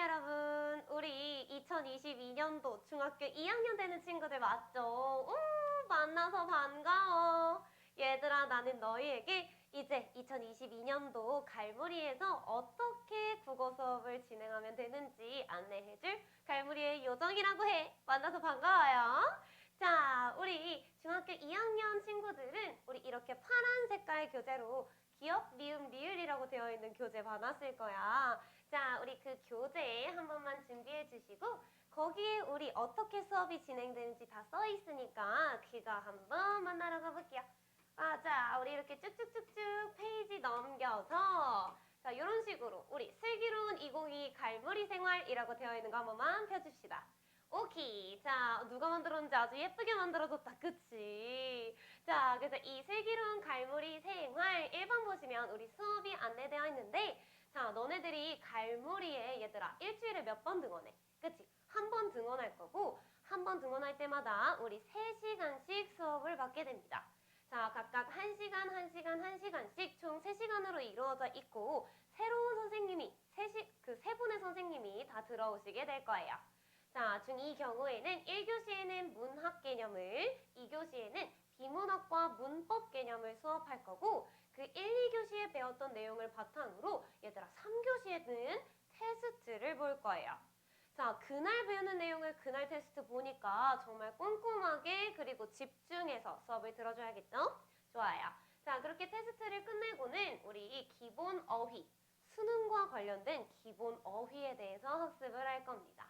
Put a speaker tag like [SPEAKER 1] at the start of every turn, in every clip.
[SPEAKER 1] 여러분, 우리 2022년도 중학교 2학년 되는 친구들 맞죠? 우, 만나서 반가워. 얘들아, 나는 너희에게 이제 2022년도 갈무리에서 어떻게 국어 수업을 진행하면 되는지 안내해줄 갈무리의 요정이라고 해. 만나서 반가워요. 자, 우리 중학교 2학년 친구들은 우리 이렇게 파란 색깔 교재로 기억, 미음, 리을이라고 되어 있는 교재 받았을 거야. 자, 우리 그 교재 한 번만 준비해 주시고 거기에 우리 어떻게 수업이 진행되는지 다 써 있으니까 그거 한번 만나러 가볼게요. 아, 자, 우리 이렇게 쭉쭉쭉쭉 페이지 넘겨서 자, 이런 식으로 우리 슬기로운 2022 갈무리 생활이라고 되어 있는 거 한 번만 펴줍시다. 오케이. 자, 누가 만들었는지 아주 예쁘게 만들어줬다. 그치? 자, 그래서 이 슬기로운 갈무리 생활 1번 보시면 우리 수업이 안내되어 있는데 자, 너네들이 갈무리에 얘들아 일주일에 몇 번 등원해? 그치? 한 번 등원할 거고 한 번 등원할 때마다 우리 3시간씩 수업을 받게 됩니다. 자, 각각 1시간, 1시간, 1시간씩 총 3시간으로 이루어져 있고 새로운 선생님이 그세 분의 선생님이 다 들어오시게 될 거예요. 자, 중 2 경우에는 1교시에는 문학 개념을, 2교시에는 비문학과 문법 개념을 수업할 거고 그 1, 2교시에 배웠던 내용을 바탕으로 얘들아 3교시에는 테스트를 볼 거예요. 자, 그날 배우는 내용을 그날 테스트 보니까 정말 꼼꼼하게 그리고 집중해서 수업을 들어줘야겠죠? 좋아요. 자, 그렇게 테스트를 끝내고는 우리 기본 어휘, 수능과 관련된 기본 어휘에 대해서 학습을 할 겁니다.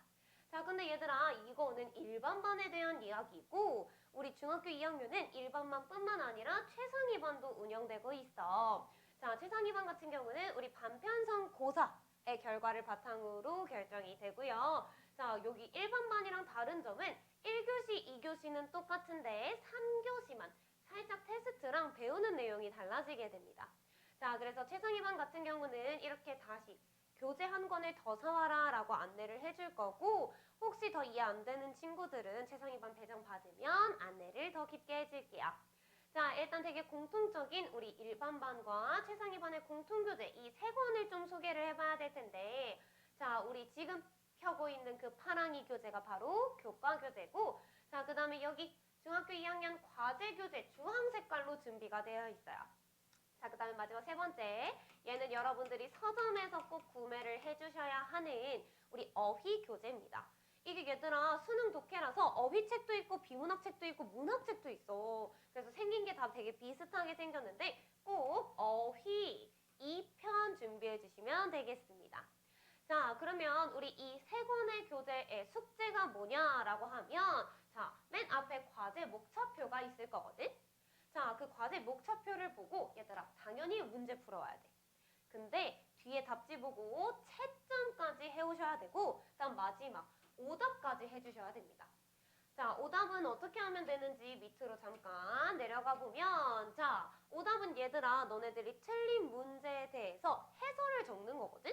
[SPEAKER 1] 자, 근데 얘들아, 이거는 일반반에 대한 이야기고, 우리 중학교 2학년은 일반반 뿐만 아니라 최상위반도 운영되고 있어. 자, 최상위반 같은 경우는 우리 반편성 고사의 결과를 바탕으로 결정이 되고요. 자, 여기 일반반이랑 다른 점은 1교시, 2교시는 똑같은데 3교시만 살짝 테스트랑 배우는 내용이 달라지게 됩니다. 자, 그래서 최상위반 같은 경우는 이렇게 다시 교재 한 권을 더 사와라 라고 안내를 해줄 거고 혹시 더 이해 안 되는 친구들은 최상위반 배정 받으면 안내를 더 깊게 해줄게요. 자 일단 되게 공통적인 우리 일반반과 최상위반의 공통교재 이 세 권을 좀 소개를 해봐야 될 텐데 자 우리 지금 펴고 있는 그 파랑이 교재가 바로 교과교재고 자그 다음에 여기 중학교 2학년 과제교재 주황 색깔로 준비가 되어 있어요. 자, 그 다음에 마지막 세 번째. 얘는 여러분들이 서점에서 꼭 구매를 해주셔야 하는 우리 어휘 교재입니다. 이게 얘들아 수능 독해라서 어휘책도 있고 비문학책도 있고 문학책도 있어. 그래서 생긴 게 다 되게 비슷하게 생겼는데 꼭 어휘 2편 준비해 주시면 되겠습니다. 자, 그러면 우리 이 세 권의 교재의 숙제가 뭐냐라고 하면 자, 맨 앞에 과제 목차표가 있을 거거든. 자, 그 과제 목차표를 보고 얘들아 당연히 문제 풀어와야 돼. 근데 뒤에 답지 보고 채점까지 해오셔야 되고 그다음 마지막 오답까지 해주셔야 됩니다. 자, 오답은 어떻게 하면 되는지 밑으로 잠깐 내려가 보면 자, 오답은 얘들아 너네들이 틀린 문제에 대해서 해설을 적는 거거든?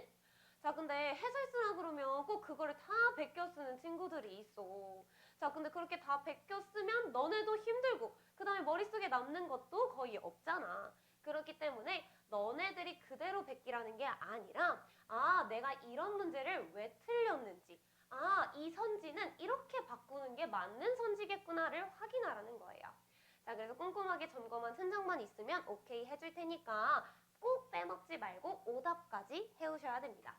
[SPEAKER 1] 자, 근데 해설 쓰라 그러면 꼭 그거를 다 베껴 쓰는 친구들이 있어. 자, 근데 그렇게 다 베껴 쓰면 너네도 힘들고 그 다음에 머릿속에 남는 것도 거의 없잖아. 그렇기 때문에 너네들이 그대로 베끼라는 게 아니라 아 내가 이런 문제를 왜 틀렸는지 아 이 선지는 이렇게 바꾸는 게 맞는 선지겠구나를 확인하라는 거예요. 자 그래서 꼼꼼하게 점검한 흔적만 있으면 오케이 해줄 테니까 꼭 빼먹지 말고 오답까지 해오셔야 됩니다.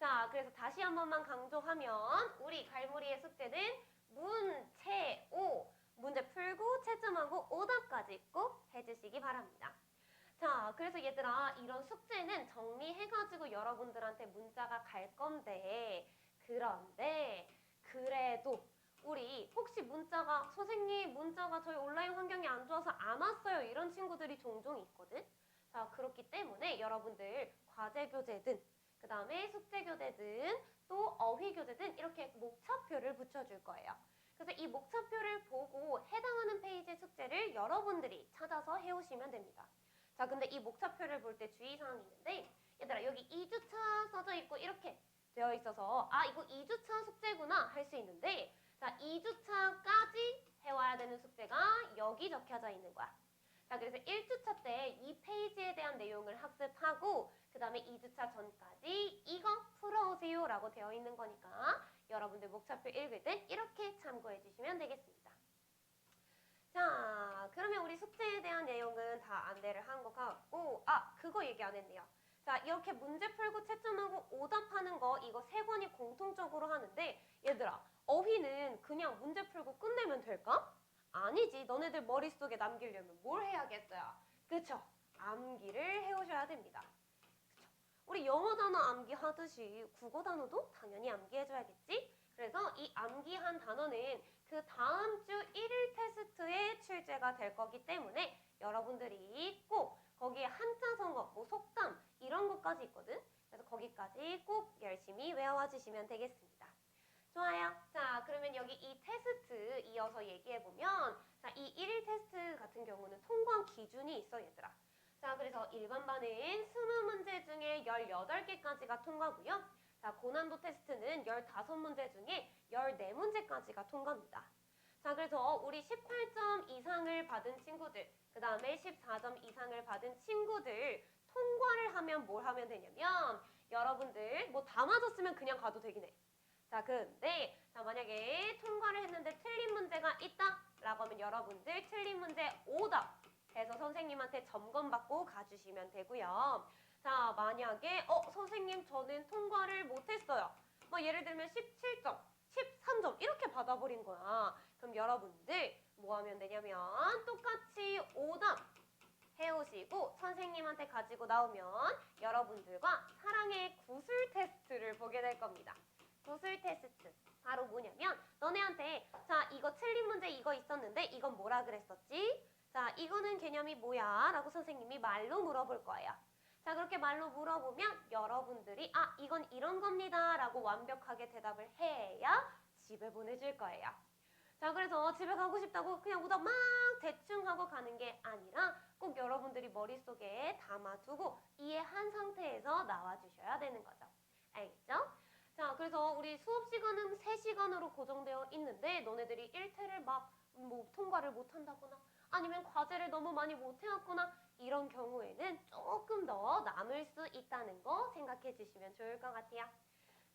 [SPEAKER 1] 자 그래서 다시 한 번만 강조하면 우리 갈무리의 숙제는 문체오 문제 풀고 채점하고 오답까지 꼭 해주시기 바랍니다. 자, 그래서 얘들아 이런 숙제는 정리해가지고 여러분들한테 문자가 갈 건데 그런데 그래도 우리 혹시 문자가 선생님 문자가 저희 온라인 환경이 안 좋아서 안 왔어요 이런 친구들이 종종 있거든. 자, 그렇기 때문에 여러분들 과제 교재든 그 다음에 숙제 교재든 또 어휘 교재든 이렇게 목차표를 붙여줄 거예요. 그래서 이 목차표를 보고 해당하는 페이지 숙제를 여러분들이 찾아서 해오시면 됩니다. 자, 근데 이 목차표를 볼 때 주의사항이 있는데 얘들아 여기 2주차 써져 있고 이렇게 되어 있어서 아 이거 2주차 숙제구나 할 수 있는데 자 2주차까지 해와야 되는 숙제가 여기 적혀져 있는 거야. 자, 그래서 1주차 때 이 페이지에 대한 내용을 학습하고 그 다음에 2주차 전까지 이거 풀어오세요 라고 되어 있는 거니까 여러분들 목차표 읽을 때 이렇게 참고해 주시면 되겠습니다. 자, 그러면 우리 숙제에 대한 내용은 다 안내를 한 것 같고 아, 그거 얘기 안 했네요. 자, 이렇게 문제 풀고 채점하고 오답하는 거 이거 세 권이 공통적으로 하는데 얘들아, 어휘는 그냥 문제 풀고 끝내면 될까? 아니지. 너네들 머릿속에 남기려면 뭘 해야겠어요? 그쵸? 암기를 해오셔야 됩니다. 우리 영어 단어 암기하듯이 국어 단어도 당연히 암기해줘야겠지? 그래서 이 암기한 단어는 그 다음 주 1일 테스트에 출제가 될 거기 때문에 여러분들이 꼭 거기에 한자 성어, 뭐 속담 이런 것까지 있거든. 그래서 거기까지 꼭 열심히 외워와 주시면 되겠습니다. 좋아요. 자, 그러면 여기 이 테스트 이어서 얘기해 보면 자, 이 1일 테스트 같은 경우는 통과 기준이 있어, 얘들아. 자, 그래서 일반 반은 20문제 중에 18개까지가 통과고요. 자, 고난도 테스트는 15문제 중에 14문제까지가 통과입니다. 자, 그래서 우리 18점 이상을 받은 친구들, 그 다음에 14점 이상을 받은 친구들 통과를 하면 뭘 하면 되냐면 여러분들 뭐 다 맞았으면 그냥 가도 되긴 해. 자, 근데 자 만약에 통과를 했는데 틀린 문제가 있다라고 하면 여러분들 틀린 문제 오답 해서 선생님한테 점검받고 가주시면 되고요. 자, 만약에 어 선생님 저는 통과를 못했어요. 뭐 예를 들면 17점, 13점 이렇게 받아버린 거야. 그럼 여러분들 뭐 하면 되냐면 똑같이 오답 해오시고 선생님한테 가지고 나오면 여러분들과 사랑의 구술 테스트를 보게 될 겁니다. 구술 테스트 바로 뭐냐면 너네한테 자 이거 틀린 문제 이거 있었는데 이건 뭐라 그랬었지? 자 이거는 개념이 뭐야? 라고 선생님이 말로 물어볼 거예요. 자 그렇게 말로 물어보면 여러분들이 아 이건 이런 겁니다 라고 완벽하게 대답을 해야 집에 보내줄 거예요. 자 그래서 집에 가고 싶다고 그냥 오답 막 대충 하고 가는 게 아니라 꼭 여러분들이 머릿속에 담아두고 이해한 상태에서 나와 주셔야 되는 거죠. 알겠죠? 자, 그래서 우리 수업 시간은 3시간으로 고정되어 있는데 너네들이 1태를 막 뭐 통과를 못 한다거나 아니면 과제를 너무 많이 못 해왔거나 이런 경우에는 조금 더 남을 수 있다는 거 생각해 주시면 좋을 것 같아요.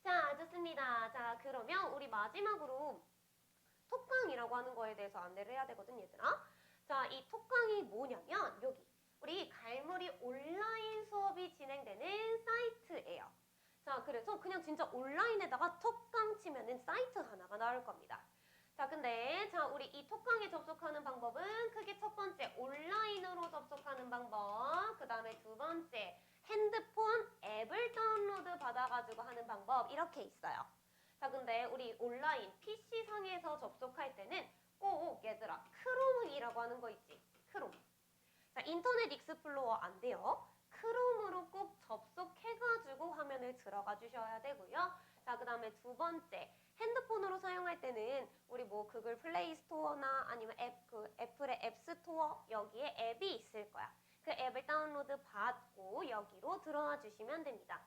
[SPEAKER 1] 자, 좋습니다. 자, 그러면 우리 마지막으로 톡강이라고 하는 거에 대해서 안내를 해야 되거든, 얘들아. 자, 이 톡강이 뭐냐면 여기 우리 갈무리 온라인 수업이 진행되는 사이트예요. 자, 그래서 그냥 진짜 온라인에다가 톡강 치면은 사이트 하나가 나올 겁니다. 자, 근데 자, 우리 이 톡강에 접속하는 방법은 크게 첫 번째 온라인으로 접속하는 방법, 그 다음에 두 번째 핸드폰 앱을 다운로드 받아가지고 하는 방법 이렇게 있어요. 자, 근데 우리 온라인 PC 상에서 접속할 때는 꼭 얘들아 크롬이라고 하는 거 있지? 크롬. 자, 인터넷 익스플로어 안 돼요. 크롬으로 꼭 접속해가지고 화면을 들어가 주셔야 되고요. 자, 그 다음에 두 번째, 핸드폰으로 사용할 때는 우리 뭐 구글 플레이 스토어나 아니면 앱, 그 애플의 앱 스토어 여기에 앱이 있을 거야. 그 앱을 다운로드 받고 여기로 들어와 주시면 됩니다.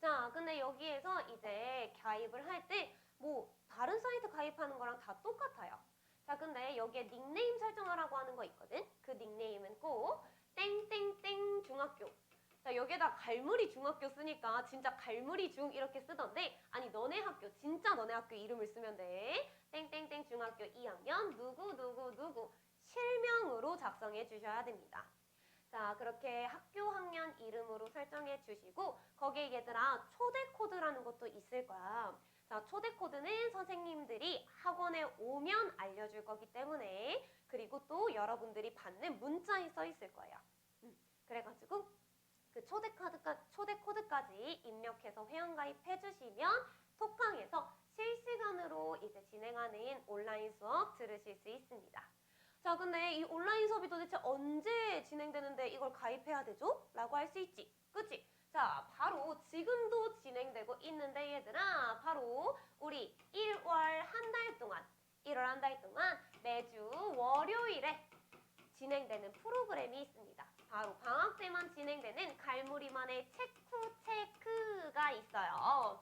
[SPEAKER 1] 자, 근데 여기에서 이제 가입을 할 때 뭐 다른 사이트 가입하는 거랑 다 똑같아요. 자, 근데 여기에 닉네임 설정하라고 하는 거 있거든? 그 닉네임은 꼭 땡땡땡 중학교. 자, 여기에다 갈무리 중학교 쓰니까 진짜 갈무리 중 이렇게 쓰던데 아니 너네 학교 진짜 너네 학교 이름을 쓰면 돼. 땡땡땡 중학교 2학년 누구 누구 누구 실명으로 작성해 주셔야 됩니다. 자, 그렇게 학교 학년 이름으로 설정해 주시고 거기에 얘들아 초대 코드라는 것도 있을 거야. 자, 초대 코드는 선생님들이 학원에 오면 알려줄 거기 때문에 그리고 또 여러분들이 받는 문자에 써 있을 거예요. 음, 그래가지고 그 초대 카드까 초대 코드까지 입력해서 회원 가입해 주시면 톡방에서 실시간으로 이제 진행하는 온라인 수업 들으실 수 있습니다. 자, 근데 이 온라인 수업이 도대체 언제 진행되는데 이걸 가입해야 되죠? 라고 할 수 있지. 그치? 자, 바로 지금도 진행되고 있는데 얘들아, 바로 우리 1월 한 달 동안, 1월 한 달 동안 매주 월요일에 진행되는 프로그램이 있습니다. 바로 방학 때만 진행되는 갈무리만의 체쿠 체크가 있어요.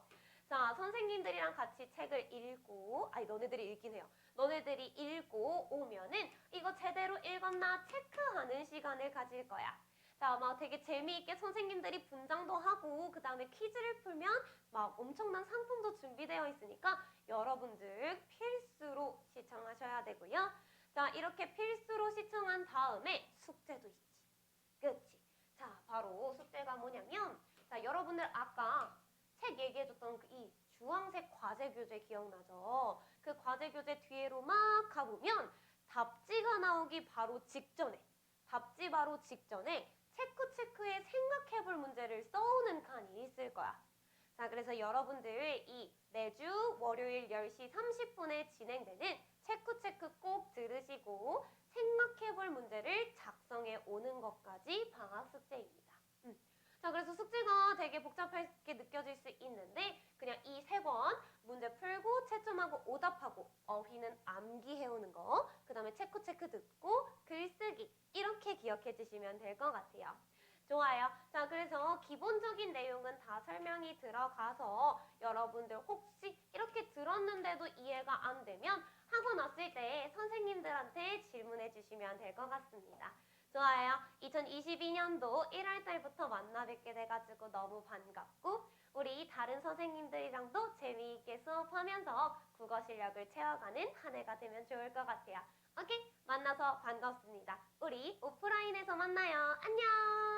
[SPEAKER 1] 자, 선생님 선생님들이랑 같이 책을 읽고, 아니, 너네들이 읽긴 해요. 너네들이 읽고 오면은 이거 제대로 읽었나 체크하는 시간을 가질 거야. 자, 아마 되게 재미있게 선생님들이 분장도 하고, 그 다음에 퀴즈를 풀면 막 엄청난 상품도 준비되어 있으니까 여러분들 필수로 시청하셔야 되고요. 자, 이렇게 필수로 시청한 다음에 숙제도 있지. 그치? 자, 바로 숙제가 뭐냐면, 자, 여러분들 아까 책 얘기해줬던 그 이 주황색 과제 교재 기억나죠? 그 과제 교재 뒤에로 막 가보면 답지가 나오기 바로 직전에, 답지 바로 직전에 체크 체크에 생각해볼 문제를 써오는 칸이 있을 거야. 자, 그래서 여러분들 이 매주 월요일 10시 30분에 진행되는 체크 체크 꼭 들으시고 생각해볼 문제를 작성해 오는 것까지 방학 숙제입니다. 음. 자, 그래서 숙제가 되게 복잡하게 느껴질 수 있는데 그냥 이 세 권 문제 풀고 채점하고 오답하고 어휘는 암기해오는 거, 그 다음에 체크 체크 듣고 글쓰기 이렇게 기억해 주시면 될 것 같아요. 좋아요. 자, 그래서 기본적인 내용은 다 설명이 들어가서 여러분들 혹시 이렇게 들었는데도 이해가 안 되면 하고 났을 때 선생님들한테 질문해 주시면 될 것 같습니다. 좋아요. 2022년도 1월 달부터 만나 뵙게 돼가지고 너무 반갑고 우리 다른 선생님들이랑도 재미있게 수업하면서 국어 실력을 채워가는 한 해가 되면 좋을 것 같아요. 오케이? 만나서 반갑습니다. 우리 오프라인에서 만나요. 안녕!